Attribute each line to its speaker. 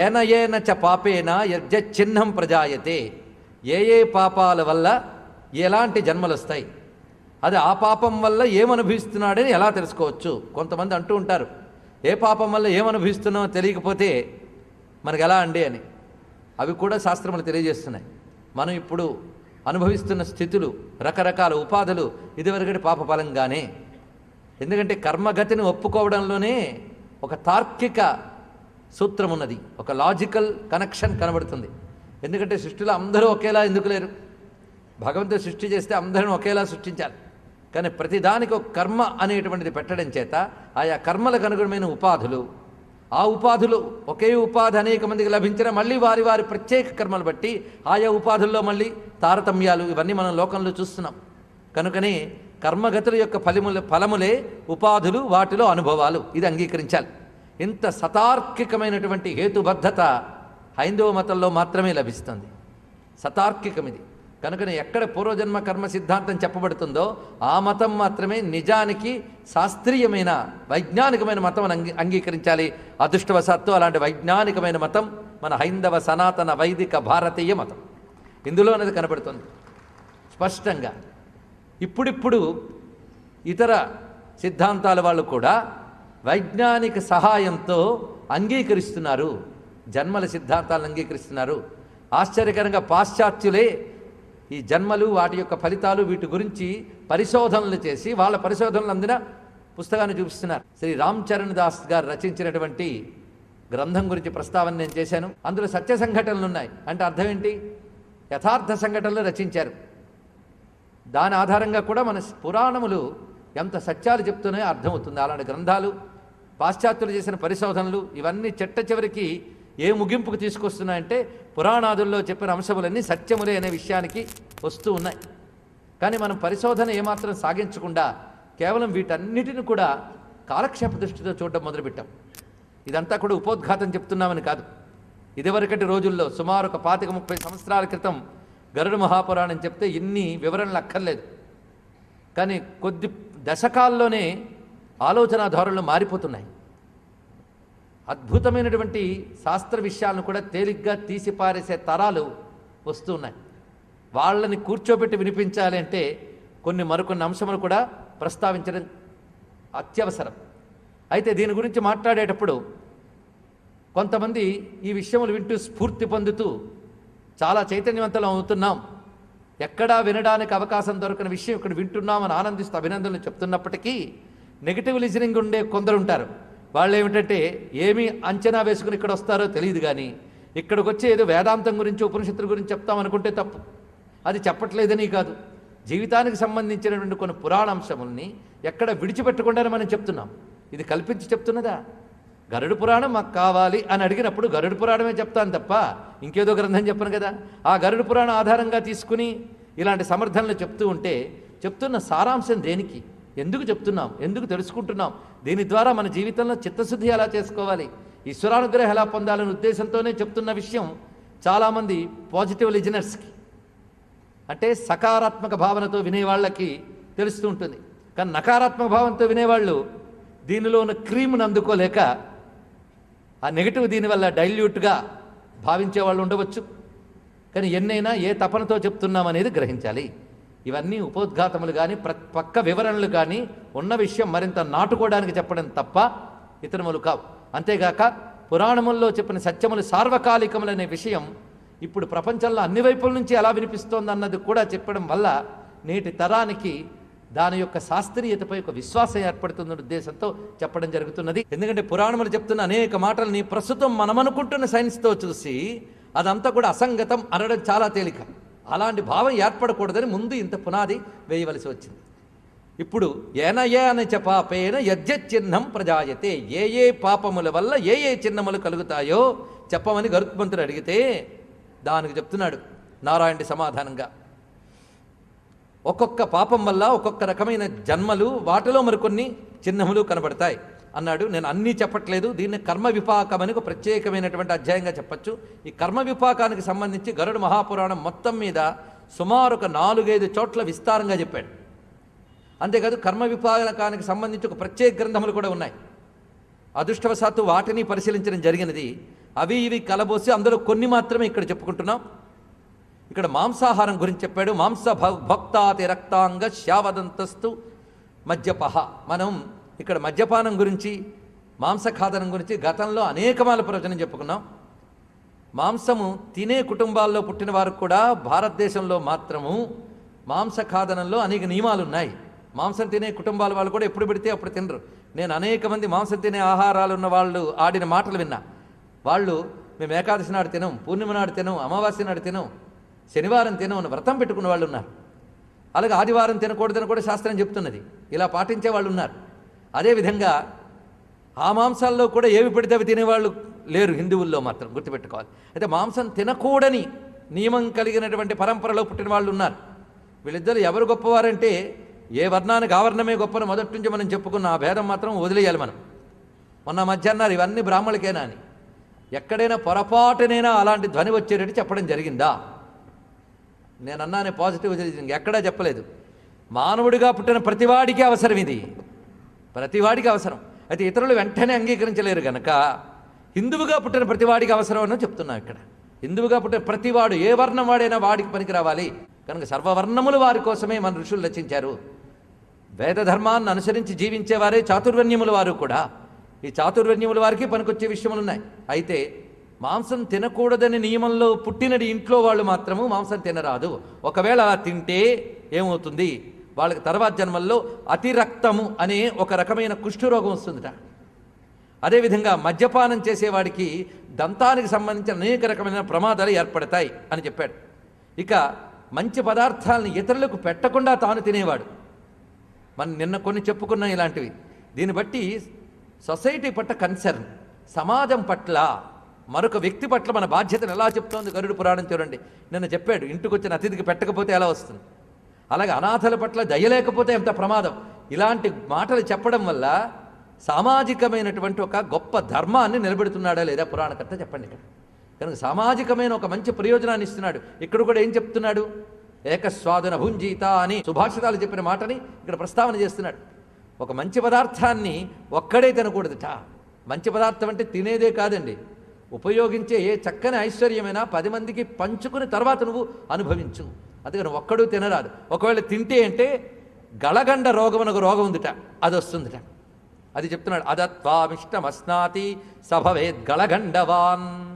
Speaker 1: ఏన ఏన చ పాపేన యజ్జచిహ్నం ప్రజాయతే. ఏ ఏ పాపాల వల్ల ఎలాంటి జన్మలు వస్తాయి అది ఆ పాపం వల్ల ఏమనుభవిస్తున్నాడని ఎలా తెలుసుకోవచ్చు? కొంతమంది అంటూ ఉంటారు ఏ పాపం వల్ల ఏమనుభవిస్తున్నామో తెలియకపోతే మనకు ఎలా అండి అని. అవి కూడా శాస్త్రములు తెలియజేస్తున్నాయి. మనం ఇప్పుడు అనుభవిస్తున్న స్థితులు రకరకాల ఉపాధులు ఇదివరకటి పాపఫలంగానే. ఎందుకంటే కర్మగతిని ఒప్పుకోవడంలోనే ఒక తార్కిక సూత్రం ఉన్నది ఒక లాజికల్ కనెక్షన్ కనబడుతుంది. ఎందుకంటే సృష్టిలో అందరూ ఒకేలా ఎందుకు లేరు? భగవంతుడు సృష్టి చేస్తే అందరిని ఒకేలా సృష్టించాలి. కానీ ప్రతిదానికి ఒక కర్మ అనేటువంటిది పెట్టడం చేత ఆయా కర్మలకు అనుగుణమైన ఉపాధులు ఆ ఉపాధులు ఒకే ఉపాధి అనేక మందికి లభించిన మళ్ళీ వారి వారి ప్రత్యేక కర్మలు బట్టి ఆయా ఉపాధుల్లో మళ్ళీ తారతమ్యాలు ఇవన్నీ మనం లోకంలో చూస్తున్నాం. కనుకనే కర్మగతుల యొక్క ఫలిముల ఫలములే ఉపాధులు వాటిలో అనుభవాలు. ఇది అంగీకరించాలి. ఇంత సతార్కికమైనటువంటి హేతుబద్ధత హైందవ మతంలో మాత్రమే లభిస్తుంది. సతార్కికం ఇది కనుకనే ఎక్కడ పూర్వజన్మ కర్మ సిద్ధాంతం చెప్పబడుతుందో ఆ మతం మాత్రమే నిజానికి శాస్త్రీయమైన వైజ్ఞానికమైన మతం అని అంగీ అంగీకరించాలి. అదృష్టవశాత్తు అలాంటి వైజ్ఞానికమైన మతం మన హైందవ సనాతన వైదిక భారతీయ మతం. ఇందులో అనేది కనబడుతుంది. స్పష్టంగా. ఇప్పుడిప్పుడు ఇతర సిద్ధాంతాల వాళ్ళు కూడా వైజ్ఞానిక సహాయంతో అంగీకరిస్తున్నారు. జన్మల సిద్ధాంతాలను అంగీకరిస్తున్నారు. ఆశ్చర్యకరంగా పాశ్చాత్యులే ఈ జన్మలు వాటి యొక్క ఫలితాలు వీటి గురించి పరిశోధనలు చేసి వాళ్ళ పరిశోధనలు అందిన పుస్తకాన్ని చూపిస్తున్నారు. శ్రీ రామ్ చరణ్ దాస్ గారు రచించినటువంటి గ్రంథం గురించి ప్రస్తావన నేను చేశాను. అందులో సత్య సంఘటనలు ఉన్నాయి. అంటే అర్థం ఏంటి? యథార్థ సంఘటనలు రచించారు. దాని ఆధారంగా కూడా మన పురాణములు ఎంత సత్యాలు చెప్తున్నాయో అర్థమవుతుంది. అలాంటి గ్రంథాలు పాశ్చాత్యులు చేసిన పరిశోధనలు ఇవన్నీ చెట్ట చివరికి ఏ ముగింపుకు తీసుకొస్తున్నాయంటే పురాణాదుల్లో చెప్పిన అంశములన్నీ సత్యములే అనే విషయానికి వస్తూ ఉన్నాయి. కానీ మనం పరిశోధన ఏమాత్రం సాగించకుండా కేవలం వీటన్నిటిని కూడా కాలక్షేప దృష్టితో చూడడం మొదలుపెట్టాం. ఇదంతా కూడా ఉపోద్ఘాతం చెప్తున్నామని కాదు. ఇదివరకటి రోజుల్లో సుమారు ఒక పాతిక ముప్పై సంవత్సరాల క్రితం గరుడ మహాపురాణం చెప్తే ఇన్ని వివరణలు అక్కర్లేదు. కానీ కొద్ది దశకాల్లోనే ఆలోచన ధోరణులు మారిపోతున్నాయి. అద్భుతమైనటువంటి శాస్త్ర విషయాలను కూడా తేలిగ్గా తీసిపారేసే తరాలు వస్తున్నాయి. వాళ్ళని కూర్చోబెట్టి వినిపించాలి అంటే కొన్ని మరికొన్ని అంశములు కూడా ప్రస్తావించడం అత్యవసరం. అయితే దీని గురించి మాట్లాడేటప్పుడు కొంతమంది ఈ విషయములు వింటూ స్ఫూర్తి పొందుతూ చాలా చైతన్యవంతులం అవుతున్నాం. ఎక్కడా వినడానికి అవకాశం దొరకని విషయం ఇక్కడ వింటున్నామని ఆనందిస్తూ అభినందనలు చెప్తున్నప్పటికీ నెగిటివ్ లిజనింగ్ ఉండే కొందరు ఉంటారు వాళ్ళు ఏమిటంటే ఏమి అంచనా వేసుకుని ఇక్కడ వస్తారో తెలియదు కానీ ఇక్కడికి వచ్చి ఏదో వేదాంతం గురించి ఉపనిషత్తుల గురించి చెప్తాం అనుకుంటే తప్పు. అది చెప్పట్లేదని కాదు. జీవితానికి సంబంధించినటువంటి కొన్ని పురాణాంశముల్ని ఎక్కడ విడిచిపెట్టకుండానే మనం చెప్తున్నాం. ఇది కల్పించి చెప్తున్నదా? గరుడు పురాణం మాకు కావాలి అని అడిగినప్పుడు గరుడు పురాణమే చెప్తాను తప్ప ఇంకేదో గ్రంథం చెప్పను కదా. ఆ గరుడు పురాణం ఆధారంగా తీసుకుని ఇలాంటి సమర్థనలు చెప్తూ ఉంటే చెప్తున్న సారాంశం దేనికి? ఎందుకు చెప్తున్నాం? ఎందుకు తెలుసుకుంటున్నాం? దీని ద్వారా మన జీవితంలో చిత్తశుద్ధి ఎలా చేసుకోవాలి? ఈశ్వరానుగ్రహం ఎలా పొందాలనే ఉద్దేశంతోనే చెప్తున్న విషయం చాలామంది పాజిటివ్ లిజనర్స్కి అంటే సకారాత్మక భావనతో వినేవాళ్ళకి తెలుస్తూ ఉంటుంది. కానీ నకారాత్మక భావంతో వినేవాళ్ళు దీనిలో ఉన్న క్రీమ్ను అందుకోలేక ఆ నెగిటివ్ దీనివల్ల డైల్యూట్గా భావించే వాళ్ళు ఉండవచ్చు. కానీ ఎన్నైనా ఏ తపనతో చెప్తున్నాం అనేది గ్రహించాలి. ఇవన్నీ ఉపోద్ఘాతములు కానీ ప్ర పక్క వివరణలు కానీ ఉన్న విషయం మరింత నాటుకోవడానికి చెప్పడం తప్ప ఇతరములు కావు. అంతేగాక పురాణముల్లో చెప్పిన సత్యములు సార్వకాలికములనే విషయం ఇప్పుడు ప్రపంచంలో అన్ని వైపుల నుంచి ఎలా వినిపిస్తోందన్నది కూడా చెప్పడం వల్ల నేటి తరానికి దాని యొక్క శాస్త్రీయతపై ఒక విశ్వాసం ఏర్పడుతుందన్న ఉద్దేశంతో చెప్పడం జరుగుతున్నది. ఎందుకంటే పురాణములు చెప్తున్న అనేక మాటల్ని ప్రస్తుతం మనం అనుకుంటున్న సైన్స్తో చూసి అదంతా కూడా అసంగతం అనడం చాలా తేలిక. అలాంటి భావం ఏర్పడకూడదని ముందు ఇంత పునాది వేయవలసి వచ్చింది. ఇప్పుడు ఏనయే ఏ అని పాపేన యజ్జచిహ్నం ప్రజాయతే ఏ ఏ పాపముల వల్ల ఏ ఏ చిహ్నములు కలుగుతాయో చెప్పమని గరుత్మంతుడు అడిగితే దానికి చెప్తున్నాడు నారాయణుడి సమాధానంగా. ఒక్కొక్క పాపం వల్ల ఒక్కొక్క రకమైన జన్మలు వాటిలో మరికొన్ని చిహ్నములు కనబడతాయి. అన్నాడు నేను అన్నీ చెప్పట్లేదు. దీన్ని కర్మ విపాకం అని ఒక ప్రత్యేకమైనటువంటి అధ్యాయంగా చెప్పచ్చు. ఈ కర్మ విపాకానికి సంబంధించి గరుడు మహాపురాణం మొత్తం మీద సుమారు ఒక నాలుగైదు చోట్ల విస్తారంగా చెప్పాడు. అంతేకాదు కర్మ విపాకానికి సంబంధించి ఒక ప్రత్యేక గ్రంథములు కూడా ఉన్నాయి. అదృష్టవశాత్తు వాటిని పరిశీలించడం జరిగినది. అవి ఇవి కలబోసి అందులో కొన్ని మాత్రమే ఇక్కడ చెప్పుకుంటున్నాం. ఇక్కడ మాంసాహారం గురించి చెప్పాడు. మాంస భ- భక్తాతి రక్తాంగ శావదంతస్తు మద్యపహ. మనం ఇక్కడ మద్యపానం గురించి మాంసఖాదనం గురించి గతంలో అనేకమాల ప్రవచనం చెప్పుకున్నాం. మాంసము తినే కుటుంబాల్లో పుట్టిన వారు కూడా భారతదేశంలో మాత్రము మాంసఖాదనంలో అనేక నియమాలు ఉన్నాయి మాంసం తినే కుటుంబాల వాళ్ళు కూడా ఎప్పుడు పెడితే అప్పుడు తినరు. నేను అనేక మంది మాంసం తినే ఆహారాలు ఉన్న వాళ్ళు ఆడిన మాటలు విన్నా. వాళ్ళు మేము ఏకాదశి నాడు తినం పూర్ణిమ నాడు తినం అమావాస్య నాడు తినం శనివారం తినం వ్రతం పెట్టుకున్న వాళ్ళు ఉన్నారు. అలాగే ఆదివారం తినకూడదని కూడా శాస్త్రం చెప్తున్నది. ఇలా పాటించే వాళ్ళు ఉన్నారు. అదేవిధంగా ఆ మాంసాల్లో కూడా ఏవి పెడితే అవి తినేవాళ్ళు లేరు హిందువుల్లో మాత్రం గుర్తుపెట్టుకోవాలి. అయితే మాంసం తినకూడని నియమం కలిగినటువంటి పరంపరలో పుట్టిన వాళ్ళు ఉన్నారు. వీళ్ళిద్దరు ఎవరు గొప్పవారంటే ఏ వర్ణానికి ఆవరణమే గొప్పని మొదటి నుంచి మనం చెప్పుకున్న ఆ భేదం మాత్రం వదిలేయాలి మనం. మొన్న మధ్య అన్నారు ఇవన్నీ బ్రాహ్మణులకేనా అని. ఎక్కడైనా పొరపాటునైనా అలాంటి ధ్వని వచ్చేటట్టు చెప్పడం జరిగిందా? నేను అన్నానే పాజిటివ్ రీజనింగ్ ఎక్కడా చెప్పలేదు. మానవుడిగా పుట్టిన ప్రతివాడికి అవసరం ఇది. ప్రతివాడికి అవసరం. అయితే ఇతరులు వెంటనే అంగీకరించలేరు కనుక హిందువుగా పుట్టిన ప్రతివాడికి అవసరం అని చెప్తున్నాం ఇక్కడ. హిందువుగా పుట్టిన ప్రతివాడు ఏ వర్ణం వాడైనా వాడికి పనికి రావాలి కనుక సర్వవర్ణములు వారి కోసమే మన ఋషులు రచించారు. వేద ధర్మాన్ని అనుసరించి జీవించేవారే చాతుర్వర్ణ్యముల వారు కూడా. ఈ చాతుర్వర్ణ్యముల వారికి పనికొచ్చే విషయములు ఉన్నాయి అయితే మాంసం తినకూడదని నియమంలో పుట్టినది ఇంట్లో వాళ్ళు మాత్రము మాంసం తినరాదు. ఒకవేళ తింటే ఏమవుతుంది? వాళ్ళకి తర్వాత జన్మల్లో అతిరక్తము అనే ఒక రకమైన కుష్ఠరోగం వస్తుందిట. అదేవిధంగా మద్యపానం చేసేవాడికి దంతానికి సంబంధించిన అనేక రకమైన ప్రమాదాలు ఏర్పడతాయి అని చెప్పాడు. ఇక మంచి పదార్థాలను ఇతరులకు పెట్టకుండా తాను తినేవాడు. మనం నిన్న కొన్ని చెప్పుకున్నాం ఇలాంటివి. దీన్ని బట్టి సొసైటీ పట్ల కన్సర్న్ సమాజం పట్ల మరొక వ్యక్తి పట్ల మన బాధ్యతను ఎలా చెప్తోంది గరుడు పురాణం చూడండి. నిన్న చెప్పాడు ఇంటికి వచ్చిన అతిథికి పెట్టకపోతే ఎలా వస్తుంది? అలాగే అనాథల పట్ల దయలేకపోతే ఎంత ప్రమాదం? ఇలాంటి మాటలు చెప్పడం వల్ల సామాజికమైనటువంటి ఒక గొప్ప ధర్మాన్ని నిలబెడుతున్నాడా లేదా పురాణకర్త చెప్పండి ఇక్కడ. కనుక సామాజికమైన ఒక మంచి ప్రయోజనాన్ని ఇస్తున్నాడు. ఇక్కడ కూడా ఏం చెప్తున్నాడు? ఏకస్వాదన భుంజీత అని సుభాషితాలు చెప్పిన మాటని ఇక్కడ ప్రస్తావన చేస్తున్నాడు. ఒక మంచి పదార్థాన్ని ఒక్కడే తినకూడదుట మంచి పదార్థం అంటే తినేదే కాదండి. ఉపయోగించే ఏ చక్కని ఐశ్వర్యమైనా పది మందికి పంచుకుని తర్వాత నువ్వు అనుభవించు. అందుకని ఒక్కడు తినరాదు. ఒకవేళ తింటే అంటే గళగండ రోగం ఒక రోగం ఉందిట. అది వస్తుందిట. అది చెప్తున్నాడు అదత్వామిష్టమస్నాతి సభవేద్ గళగండవాన్.